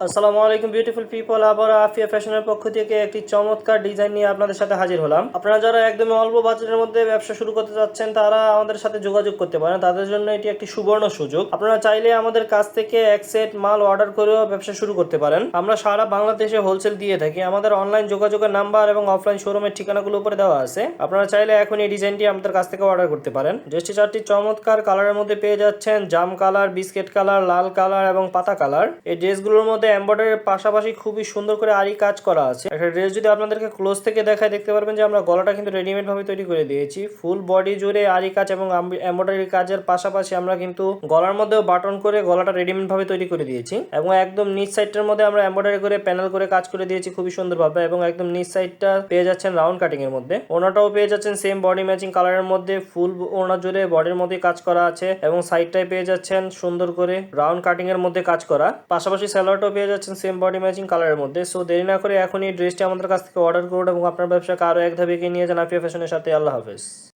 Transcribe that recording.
আসসালামু আলাইকুম beautiful people আবার আফিয়া ফ্যাশনের পক্ষ থেকে একটি চমৎকার ডিজাইন নিয়ে আপনাদের সাথে হাজির হলাম। আপনারা যারা একদমই অল্প বাজেটের মধ্যে ব্যবসা শুরু করতে যাচ্ছেন তারা আমাদের সাথে যোগাযোগ করতে পারেন। তাদের জন্য এটি একটি সুবর্ণ সুযোগ। আপনারা চাইলে আমাদের কাছ থেকে এক সেট মাল অর্ডার করেও ব্যবসা শুরু করতে পারেন। আমরা সারা বাংলাদেশে হোলসেল দিয়ে থাকি। আমাদের অনলাইন যোগাযোগের নাম্বার এবং অফলাইন শোরুমের ঠিকানাগুলো উপরে দেওয়া আছে। আপনারা চাইলে এখন এই ডিজাইনটি আমাদের কাছ থেকে অর্ডার করতে পারেন। ড্রেসটি চারটি চমৎকার কালারের মধ্যে পেয়ে যাচ্ছেন জাম কালার বিস্কিট কালার লাল কালার এবং পাতা কালার এই ড্রেসগুলোর মধ্যে এমব্রয়ডারির পাশাপাশি খুবই সুন্দর করে আরি কাজ করা আছে। একটা ড্রেস যদি আপনাদেরকে ক্লোজ থেকে দেখায়, দেখতে পারবেন যে আমরা গলাটা কিন্তু রেডিমেড ভাবে তৈরি করে দিয়েছি। ফুল বডি জুড়ে আরি কাজ এবং এমব্রয়ডারি কাজের পাশাপাশি আমরা কিন্তু গলার মধ্যেও বাটন করে গলাটা রেডিমেড ভাবে তৈরি করে দিয়েছি এবং একদম নিচ সাইডটার মধ্যে আমরা এমব্রয়ডারি করে প্যানেল করে কাজ করে দিয়েছি খুবই সুন্দরভাবে এবং একদম নিচ সাইডটা পেয়ে যাচ্ছেন রাউন্ড কাটিং এর মধ্যে। ওনাটাও পেয়ে যাচ্ছেন সেম বডি ম্যাচিং কালারের মধ্যে। ফুল ওনা জুড়ে বডির মধ্যে কাজ করা আছে এবং সাইডটায় পেয়ে যাচ্ছেন সুন্দর করে রাউন্ড কাটিং এর মধ্যে কাজ করা। পাশাপাশি স্যালোয়ারটাও পেয়ে যাচ্ছেন সেম বডি ম্যাচিং কালারের মধ্যে। সো দেরি না করে এখন এই ড্রেসটি আমাদের কাছ থেকে অর্ডার করুন এবং আপনার ব্যবসাকে আরও এক ধাপ এগিয়ে নিয়ে যান আফিয়া ফ্যাশনের সাথে। আল্লাহ হাফেজ।